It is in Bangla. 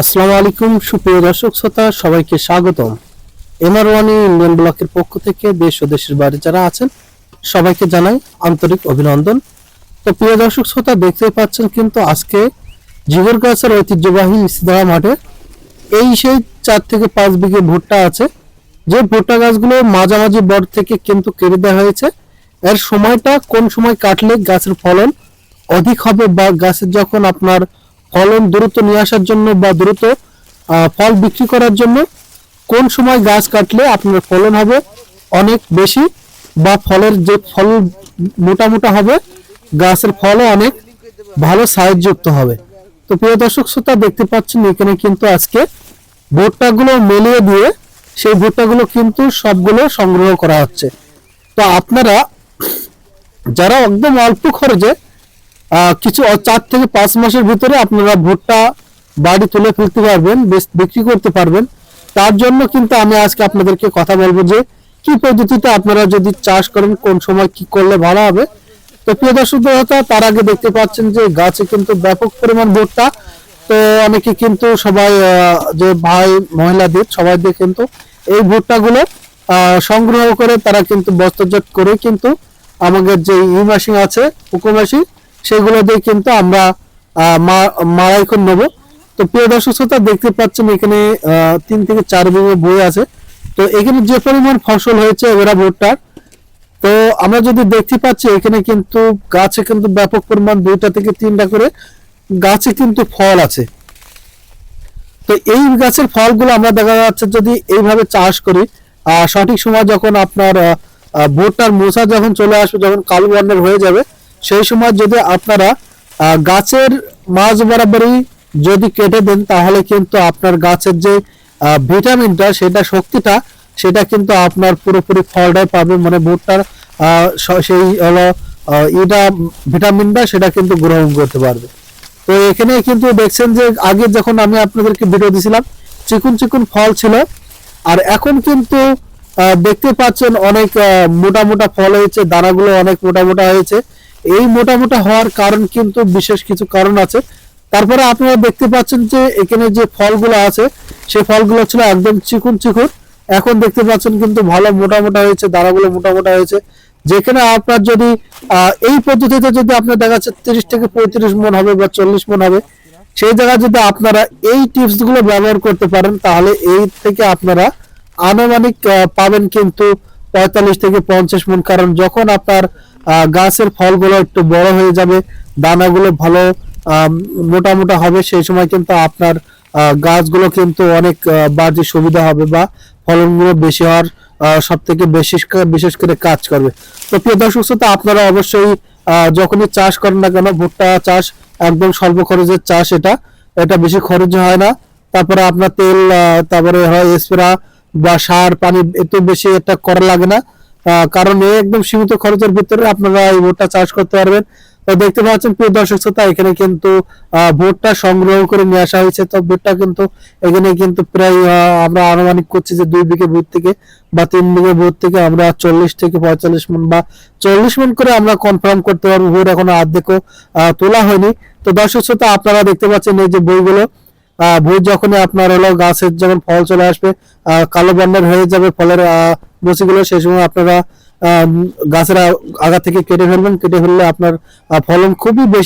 আসসালামু আলাইকুম, সুপ্রিয় দর্শক শ্রোতা, সবাইকে স্বাগতম। এমআর ওয়ানি ইন্ডিয়ান ব্লকের পক্ষ থেকে দেশ ও দেশের বাইরে যারা আছেন, সবাইকে জানাই আন্তরিক অভিনন্দন। তো প্রিয় দর্শক শ্রোতা দেখতে পাচ্ছেন কিন্তু আজকে জিগর গাছের ঐতিহ্যবাহী ইসদারা মাঠে এই সেই চার থেকে পাঁচ বিঘে ভুট্টা আছে। যে ভুট্টা গাছগুলো মাঝামাঝি বড় থেকে কিন্তু কেটে দেওয়া হয়েছে। এর সময়টা কোন সময় কাটলে গাছের ফলন অধিক হবে বা গাছের যখন আপনার ফলন দ্রুত নিয়ে আসার জন্য বা দ্রুত ফল বিক্রি করার জন্য কোন সময় গাছ কাটলে আপনার ফলন হবে অনেক বেশি বা ফলের যে ফল মোটা মোটা হবে, গাছের ফলও অনেক ভালো সাইজযুক্ত হবে। তো প্রিয় দর্শক শ্রোতা, দেখতে পাচ্ছেন এখানে কিন্তু আজকে ভুট্টাগুলো মেলিয়ে দিয়ে সেই ভুট্টাগুলো কিন্তু সবগুলো সংগ্রহ করা হচ্ছে। তো আপনারা, যারা একদম অল্প খরচে কিছু চার থেকে পাঁচ মাসের ভিতরে আপনারা ভুট্টা বাড়ি তুলে ফেলতে পারবেন বিক্রি করতে পারবেন। তার জন্য কিন্তু আমি আজকে আপনাদেরকে কথা বলব যে কি পদ্ধতিতে আপনারা যদি চাষ করেন কোন সময় কি করলে ভালো হবে। তো প্রিয় দর্শক শ্রোতা, তার আগে দেখতে পাচ্ছেন যে গাছে কিন্তু ব্যাপক পরিমাণ ভুট্টা। তো অনেকে কিন্তু সবাই যে ভাই মহিলাদের সবাই দিয়ে কিন্তু এই ভুট্টাগুলো সংগ্রহ করে তারা কিন্তু বস্ত্রজাত করে কিন্তু আমাদের যে ই মেশিন আছে পুকো সেগুলো দিয়ে কিন্তু আমরা আহ, মা- মাড়াই করে নেব। তো প্রিয় দর্শক শ্রোতা দেখতে পাচ্ছেন এখানে তিন থেকে চার বিঘে বই আছে। তো এখানে যে পরিমাণ ফসল হয়েছে ওরা ভুট্টার তো আমরা যদি দেখতে পাচ্ছি এখানে কিন্তু গাছে কিন্তু ব্যাপক পরিমাণ দুইটা থেকে তিনটা করে গাছে কিন্তু ফল আছে। তো এই গাছের ফলগুলো আমরা দেখা যাচ্ছে যদি এইভাবে চাষ করি সঠিক সময় যখন আপনার ভুট্টার মোচা যখন চলে আসবে যখন কালো বর্ণের হয়ে যাবে সেই সময় যদি আপনারা গাছের মাঝ বরাবরই যদি কেটে দেন, তাহলে কিন্তু আপনার গাছের যে ভিটামিনটা, সেটা শক্তিটা, সেটা কিন্তু আপনার পুরোপুরি ফলটাই পাবে। মানে ভুট্টার সেই হলো এটা ভিটামিনটা, সেটা কিন্তু গ্রহণ করতে পারবে। তো এখানে কিন্তু দেখছেন যে, আগে যখন আমি আপনাদেরকে ভিডিও দিছিলাম, চিকুন চিকুন ফল ছিল। আর এখন কিন্তু দেখতে পাচ্ছেন অনেক মোটা মোটা ফল হয়েছে, দানাগুলো অনেক মোটা মোটা হয়েছে। এই মোটা মোটা হওয়ার কারণ কিন্তু বিশেষ কিছু কারণ আছে। তারপরে আপনারা দেখতে পাচ্ছেন যে এখানে যে ফলগুলো আছে, সেই ফলগুলো ছিল একদম চিকুন চিকুন। এখন দেখতে পাচ্ছেন কিন্তু ভালো মোটা মোটা হয়েছে, দানাগুলো মোটা মোটা হয়েছে। যেখানে আপনার যদি এই পদ্ধতিতে যদি আপনার দেখা যাচ্ছে তিরিশ থেকে পঁয়ত্রিশ মন হবে বা চল্লিশ মন হবে, সেই জায়গায় যদি আপনারা এই টিপসগুলো ব্যবহার করতে পারেন, তাহলে এই থেকে আপনারা আনুমানিক পাবেন কিন্তু পঁয়তাল্লিশ থেকে পঞ্চাশ মন। কারণ যখন আপনার গাছের ফলগুলো একটু বড় হয়ে যাবে, দানাগুলো ভালো মোটা মোটা হবে, সেই সময় কিন্তু আপনার গাছগুলো কিন্তু অনেক বাড়তি সুবিধা হবে বা ফলনগুলো বেশি হওয়ার সব থেকে বেশি, বিশেষ করে কাজ করবে। তো প্রিয় দর্শক শ্রোতা, আপনারা অবশ্যই যখনই চাষ করেন না কেন, ভুট্টা চাষ একদম স্বল্প খরচের চাষ এটা এটা বেশি খরচ হয় না। তারপরে আপনার তেল তারপরে হয় স্প্রা বা সার, পানি, এত বেশি এটা করা লাগে না। কারণ একদম সীমিত খরচের ভিতরে আপনারা এই ভোটটা চাষ করতে পারবেন। তো দেখতে পাচ্ছেন প্রিয় দর্শক শ্রোতা এখানে কিন্তু ভুট্টা সংগ্রহ করে নিয়ে আসা হয়েছে। তো ভুট্টা কিন্তু এখানে কিন্তু প্রায় আমরা আনুমানিক করছি যে দুই বিঘে ভোট থেকে বা তিন বিঘে ভোট থেকে আমরা চল্লিশ থেকে পঁয়তাল্লিশ মন বা চল্লিশ মন করে আমরা কনফার্ম করতে পারব। ভোট এখনও অর্ধেকও আহ, তোলা হয়নি। তো দর্শক শ্রোতা আপনারা দেখতে পাচ্ছেন এই যে বইগুলো ভুট যখনই আপনার হলো গাছের যখন ফল চলে আসবে কালো বর্ণের হয়ে যাবে ফলের বসিগুলো সেই সময় আপনারা গাছেরা আগা থেকে কেটে ফেলবেন। কেটে ফেললে আপনার ফলন খুবই বেশি